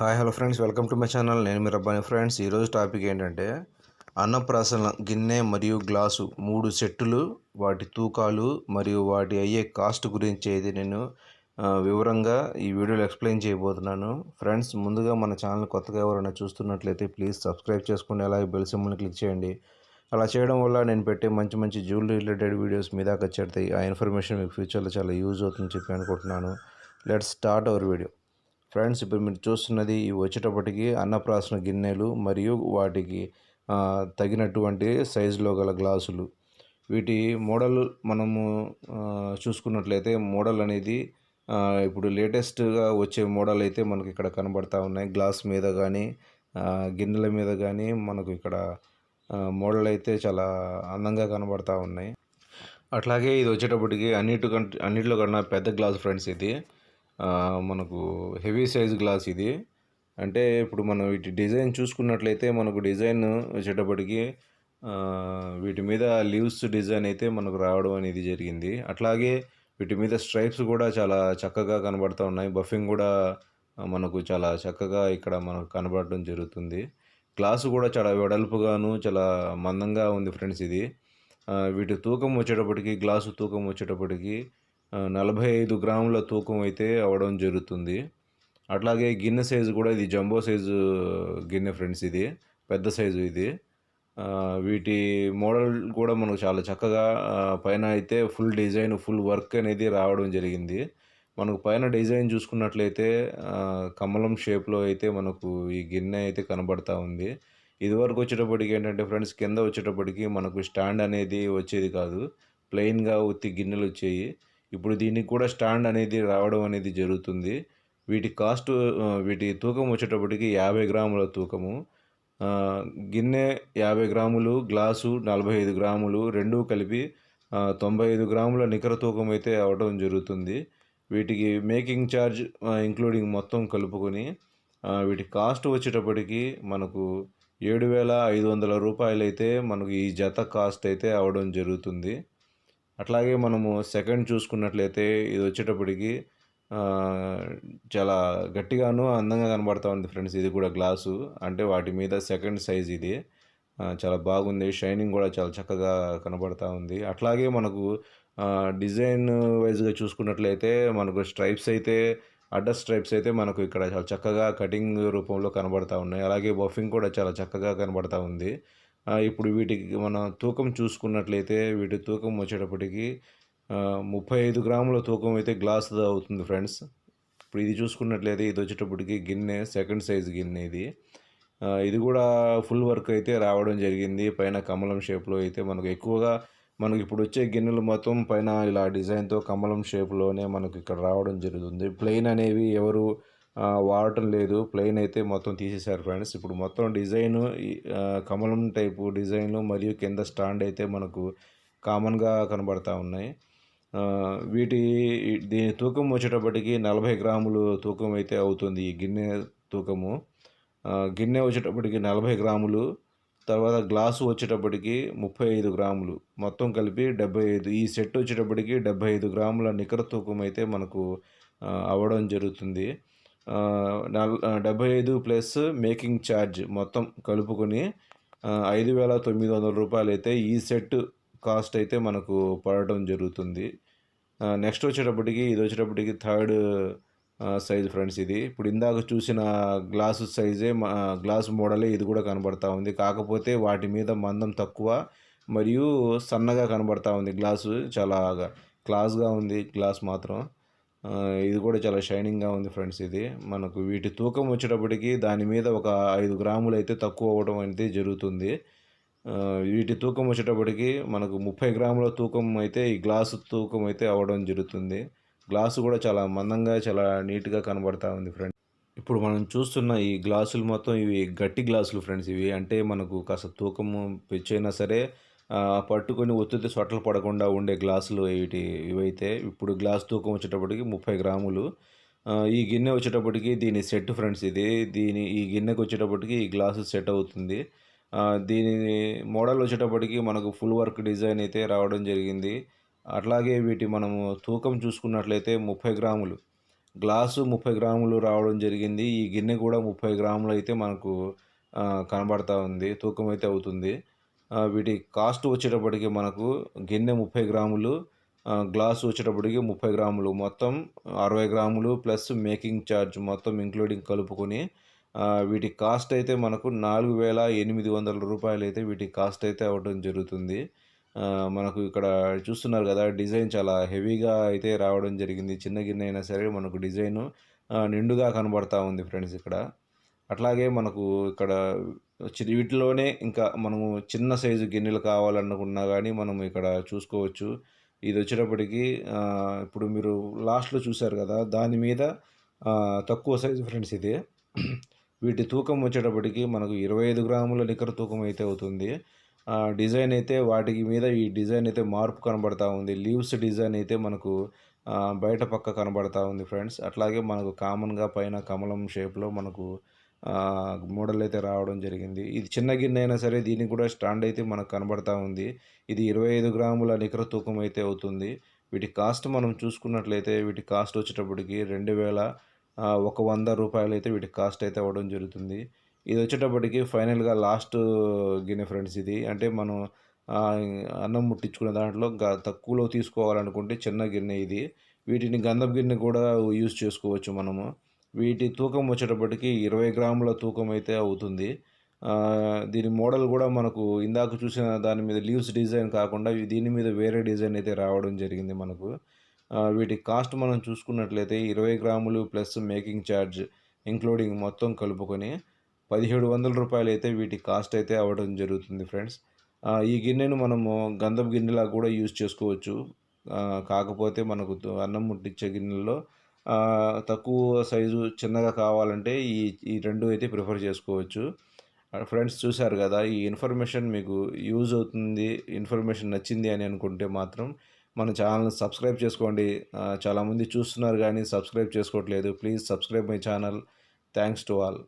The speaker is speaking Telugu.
Hi hello friends welcome to my channel నేను మీ రబ్బాని. ఫ్రెండ్స్ ఈరోజు టాపిక్ ఏంటంటే అన్నప్రాసన గిన్నె మరియు గ్లాసు మూడు సెట్టులు వాటి తూకాలు మరియు వాటి అయ్యే కాస్ట్ గురించి అయితే నేను వివరంగా ఈ వీడియోలో ఎక్స్ప్లెయిన్ చేయబోతున్నాను. ఫ్రెండ్స్ ముందుగా మన ఛానల్ కొత్తగా ఎవరైనా చూస్తున్నట్లయితే ప్లీజ్ సబ్స్క్రైబ్ చేసుకోండి అలాగే బెల్ సింబల్ని క్లిక్ చేయండి. అలా చేయడం వల్ల నేను పెట్టే మంచి మంచి జ్యువెలరీ రిలేటెడ్ వీడియోస్ మీ దాకా చేరుతాయి. ఆ ఇన్ఫర్మేషన్ మీకు ఫ్యూచర్లో చాలా యూజ్ అవుతుందని చెప్పి అనుకుంటున్నాను. Let's start our video friends ఇప్పుడు మీరు చూస్తున్నది ఇవి వచ్చేటప్పటికి అన్నప్రాసన గిన్నెలు మరియు వాటికి తగినటువంటి సైజులో గల గ్లాసులు. వీటి మోడల్ మనము చూసుకున్నట్లయితే మోడల్ అనేది ఇప్పుడు లేటెస్ట్గా వచ్చే మోడల్ అయితే మనకి ఇక్కడ కనబడతా ఉన్నాయి. గ్లాస్ మీద కానీ గిన్నెల మీద కానీ మనకు ఇక్కడ మోడల్ అయితే చాలా అందంగా కనబడతా ఉన్నాయి. అట్లాగే ఇది వచ్చేటప్పటికి అన్నిటికంటే అన్నిటిలో కన్నా పెద్ద గ్లాస్ ఫ్రెండ్స్ ఇది. మనకు హెవీ సైజ్ గ్లాస్ ఇది. అంటే ఇప్పుడు మనం వీటి డిజైన్ చూసుకున్నట్లయితే మనకు డిజైన్ వచ్చేటప్పటికి వీటి మీద లీవ్స్ డిజైన్ అయితే మనకు రావడం అనేది జరిగింది. అట్లాగే వీటి మీద స్ట్రైప్స్ కూడా చాలా చక్కగా కనబడుతూ ఉన్నాయి. బఫింగ్ కూడా మనకు చాలా చక్కగా ఇక్కడ మనకు కనబడడం జరుగుతుంది. గ్లాసు కూడా చాలా వెడల్పుగాను చాలా మందంగా ఉంది ఫ్రెండ్స్ ఇది. వీటి తూకం వచ్చేటప్పటికి గ్లాసు తూకం వచ్చేటప్పటికి నలభై ఐదు గ్రాముల తూకం అయితే అవడం జరుగుతుంది. అట్లాగే గిన్నె సైజు కూడా ఇది జంబో సైజు గిన్నె ఫ్రెండ్స్ ఇది పెద్ద సైజు ఇది. వీటి మోడల్ కూడా మనకు చాలా చక్కగా పైన అయితే ఫుల్ డిజైన్ ఫుల్ వర్క్ అనేది రావడం జరిగింది. మనకు పైన డిజైన్ చూసుకున్నట్లయితే కమలం షేప్లో అయితే మనకు ఈ గిన్నె అయితే కనబడతా ఉంది. ఇదివరకు వచ్చేటప్పటికి ఏంటంటే ఫ్రెండ్స్ కింద వచ్చేటప్పటికి మనకు స్టాండ్ అనేది వచ్చేది కాదు. ప్లెయిన్గా ఉత్తి గిన్నెలు వచ్చేయి. ఇప్పుడు దీనికి కూడా స్టాండ్ అనేది రావడం అనేది జరుగుతుంది. వీటి కాస్ట్ వీటి తూకం వచ్చేటప్పటికి యాభై గ్రాముల తూకము. గిన్నె యాభై గ్రాములు గ్లాసు నలభై ఐదు గ్రాములు రెండూ కలిపి తొంభై ఐదు గ్రాముల నికర తూకం అయితే అవడం జరుగుతుంది. వీటికి మేకింగ్ ఛార్జ్ ఇంక్లూడింగ్ మొత్తం కలుపుకొని వీటి కాస్ట్ వచ్చేటప్పటికి మనకు ఏడు వేల ఐదు వందల రూపాయలైతే మనకు ఈ జత కాస్ట్ అయితే అవడం జరుగుతుంది. అట్లాగే మనము సెకండ్ చూసుకున్నట్లయితే ఇది వచ్చేటప్పటికి చాలా గట్టిగాను అందంగా కనబడతా ఉంది ఫ్రెండ్స్. ఇది కూడా గ్లాసు. అంటే వాటి మీద సెకండ్ సైజ్ ఇది. చాలా బాగుంది. షైనింగ్ కూడా చాలా చక్కగా కనబడతా ఉంది. అట్లాగే మనకు డిజైన్ వైజ్గా చూసుకున్నట్లయితే మనకు స్ట్రైప్స్ అయితే అడ్డర్ స్ట్రైప్స్ అయితే మనకు ఇక్కడ చాలా చక్కగా కటింగ్ రూపంలో కనబడతా ఉన్నాయి. అలాగే బఫింగ్ కూడా చాలా చక్కగా కనబడతా ఉంది. ఇప్పుడు వీటికి మన తూకం చూసుకున్నట్లయితే వీటి తూకం వచ్చేటప్పటికి ముప్పై ఐదు గ్రాముల తూకం అయితే గ్లాస్ అవుతుంది ఫ్రెండ్స్. ఇప్పుడు ఇది చూసుకున్నట్లయితే ఇది వచ్చేటప్పటికి గిన్నె సెకండ్ సైజ్ గిన్నె ఇది. ఇది కూడా ఫుల్ వర్క్ అయితే రావడం జరిగింది. పైన కమలం షేప్లో అయితే మనకు ఎక్కువగా మనకి ఇప్పుడు వచ్చే గిన్నెలు మొత్తం పైన ఇలా డిజైన్తో కమలం షేప్లోనే మనకు ఇక్కడ రావడం జరుగుతుంది. ప్లెయిన్ అనేవి ఎవరు వాడటం లేదు. ప్లెయిన్ అయితే మొత్తం తీసేశారు ఫ్రెండ్స్. ఇప్పుడు మొత్తం డిజైన్ కమలం టైపు డిజైన్లు మరియు కింద స్టాండ్ అయితే మనకు కామన్గా కనబడతా ఉన్నాయి. వీటి దీని తూకం వచ్చేటప్పటికి నలభై గ్రాములు తూకం అయితే అవుతుంది ఈ గిన్నె తూకము. గిన్నె వచ్చేటప్పటికి నలభై గ్రాములు తర్వాత గ్లాసు వచ్చేటప్పటికి ముప్పై ఐదు గ్రాములు. మొత్తం కలిపి డెబ్బై ఐదు ఈ సెట్ వచ్చేటప్పటికి డెబ్బై ఐదు గ్రాముల నికర తూకం అయితే మనకు అవ్వడం జరుగుతుంది. డెబ్బై ఐదు ప్లస్ మేకింగ్ ఛార్జ్ మొత్తం కలుపుకొని ఐదు వేల తొమ్మిది వందల రూపాయలు అయితే ఈ సెట్ కాస్ట్ అయితే మనకు పడటం జరుగుతుంది. నెక్స్ట్ వచ్చేటప్పటికి ఇది వచ్చేటప్పటికి థర్డ్ సైజ్ ఫ్రెండ్స్ ఇది. ఇప్పుడు ఇందాక చూసిన గ్లాసు సైజే మా- గ్లాస్ మోడలే ఇది కూడా కనబడతా ఉంది. కాకపోతే వాటి మీద మందం తక్కువ మరియు సన్నగా కనబడతా ఉంది గ్లాసు చాలా క్లాస్గా ఉంది గ్లాస్ మాత్రం. ఇది కూడా చాలా షైనింగ్గా ఉంది ఫ్రెండ్స్ ఇది. మనకు వీటి తూకం వచ్చేటప్పటికి దాని మీద ఒక ఐదు గ్రాములు అయితే తక్కువ అవ్వడం అనేది జరుగుతుంది. వీటి తూకం వచ్చేటప్పటికి మనకు ముప్పై గ్రాముల తూకం అయితే ఈ గ్లాసు తూకం అయితే అవ్వడం జరుగుతుంది. గ్లాసు కూడా చాలా మందంగా చాలా నీట్గా కనబడతా ఉంది ఫ్రెండ్స్ ఇప్పుడు మనం చూస్తున్న ఈ గ్లాసులు మొత్తం ఇవి గట్టి గ్లాసులు ఫ్రెండ్స్ ఇవి. అంటే మనకు కాస్త తూకము పెంచైనా సరే పట్టుకొని ఒత్తితే సొట్టలు పడకుండా ఉండే గ్లాసులు ఇవి ఇవైతే ఇప్పుడు గ్లాస్ తూకం వచ్చేటప్పటికి ముప్పై గ్రాములు. ఈ గిన్నె వచ్చేటప్పటికి దీని సెట్ ఫ్రెండ్స్ ఇది. దీని ఈ గిన్నెకి వచ్చేటప్పటికి ఈ గ్లాసు సెట్ అవుతుంది. దీని మోడల్ వచ్చేటప్పటికి మనకు ఫుల్ వర్క్ డిజైన్ అయితే రావడం జరిగింది. అట్లాగే వీటి మనము తూకం చూసుకున్నట్లయితే ముప్పై గ్రాములు. గ్లాసు ముప్పై గ్రాములు రావడం జరిగింది. ఈ గిన్నె కూడా ముప్పై గ్రాములు అయితే మనకు కనబడతా ఉంది. తూకం అయితే అవుతుంది. వీటి కాస్ట్ వచ్చేటప్పటికి మనకు గిన్నె ముప్పై గ్రాములు గ్లాస్ వచ్చేటప్పటికి ముప్పై గ్రాములు. మొత్తం అరవై గ్రాములు ప్లస్ మేకింగ్ ఛార్జ్ మొత్తం ఇంక్లూడింగ్ కలుపుకొని వీటి కాస్ట్ అయితే మనకు నాలుగు వేల ఎనిమిది వందల రూపాయలు అయితే వీటి కాస్ట్ అయితే అవ్వడం జరుగుతుంది. మనకు ఇక్కడ చూస్తున్నారు కదా డిజైన్ చాలా హెవీగా అయితే రావడం జరిగింది. చిన్న గిన్నె అయినా సరే మనకు డిజైన్ నిండుగా కనబడతా ఉంది ఫ్రెండ్స్ ఇక్కడ. అట్లాగే మనకు ఇక్కడ వీటిలోనే ఇంకా మనము చిన్న సైజు గిన్నెలు కావాలనుకున్నా కానీ మనం ఇక్కడ చూసుకోవచ్చు. ఇది వచ్చేటప్పటికి ఇప్పుడు మీరు లాస్ట్లో చూశారు కదా దాని మీద తక్కువ సైజు ఫ్రెండ్స్ ఇది. వీటి తూకం వచ్చేటప్పటికి మనకు ఇరవై ఐదు గ్రాముల నికర తూకం అయితే అవుతుంది. డిజైన్ అయితే వాటికి మీద ఈ డిజైన్ అయితే మార్పు కనబడతా ఉంది. లీవ్స్ డిజైన్ అయితే మనకు బయట పక్క కనబడతా ఉంది ఫ్రెండ్స్. అట్లాగే మనకు కామన్గా పైన కమలం షేప్లో మనకు మోడల్ అయితే రావడం జరిగింది. ఇది చిన్న గిన్నె అయినా సరే దీనికి కూడా స్టాండ్ అయితే మనకు కనబడతా ఉంది. ఇది ఇరవై ఐదు గ్రాముల నికర తూకం అయితే అవుతుంది. వీటి కాస్ట్ మనం చూసుకున్నట్లయితే వీటి కాస్ట్ వచ్చేటప్పటికి రెండు వేల ఒక వంద రూపాయలు అయితే వీటి కాస్ట్ అయితే అవ్వడం జరుగుతుంది. ఇది వచ్చేటప్పటికి ఫైనల్గా లాస్ట్ గిన్నె ఫ్రెండ్స్ ఇది. అంటే మనం అన్నం ముట్టించుకునే దాంట్లో గ- తక్కువలో తీసుకోవాలనుకుంటే చిన్న గిన్నె ఇది. వీటిని గంధం గిన్నె కూడా యూజ్ చేసుకోవచ్చు మనము. వీటి తూకం వచ్చేటప్పటికి ఇరవై గ్రాముల తూకం అయితే అవుతుంది. దీని మోడల్ కూడా మనకు ఇందాక చూసిన దాని మీద లీవ్స్ డిజైన్ కాకుండా దీని మీద వేరే డిజైన్ అయితే రావడం జరిగింది మనకు. వీటి కాస్ట్ మనం చూసుకున్నట్లయితే ఇరవై గ్రాములు ప్లస్ మేకింగ్ ఛార్జ్ ఇంక్లూడింగ్ మొత్తం కలుపుకొని పదిహేడు వందల రూపాయలు అయితే వీటి కాస్ట్ అయితే అవ్వడం జరుగుతుంది ఫ్రెండ్స్. ఈ గిన్నెను మనము గంధం గిన్నెలా కూడా యూజ్ చేసుకోవచ్చు. కాకపోతే మనకు అన్నం ముట్టించే గిన్నెలో తక్కువ సైజు చిన్నగా కావాలంటే ఈ ఈ రెండు అయితే ప్రిఫర్ చేసుకోవచ్చు. ఫ్రెండ్స్ చూశారు కదా ఈ ఇన్ఫర్మేషన్ మీకు యూజ్ అవుతుంది ఇన్ఫర్మేషన్ నచ్చింది అని అనుకుంటే మాత్రం మన ఛానల్ని సబ్స్క్రైబ్ చేసుకోండి. చాలామంది చూస్తున్నారు కానీ సబ్స్క్రైబ్ చేసుకోవట్లేదు. Please subscribe my channel. Thanks to all.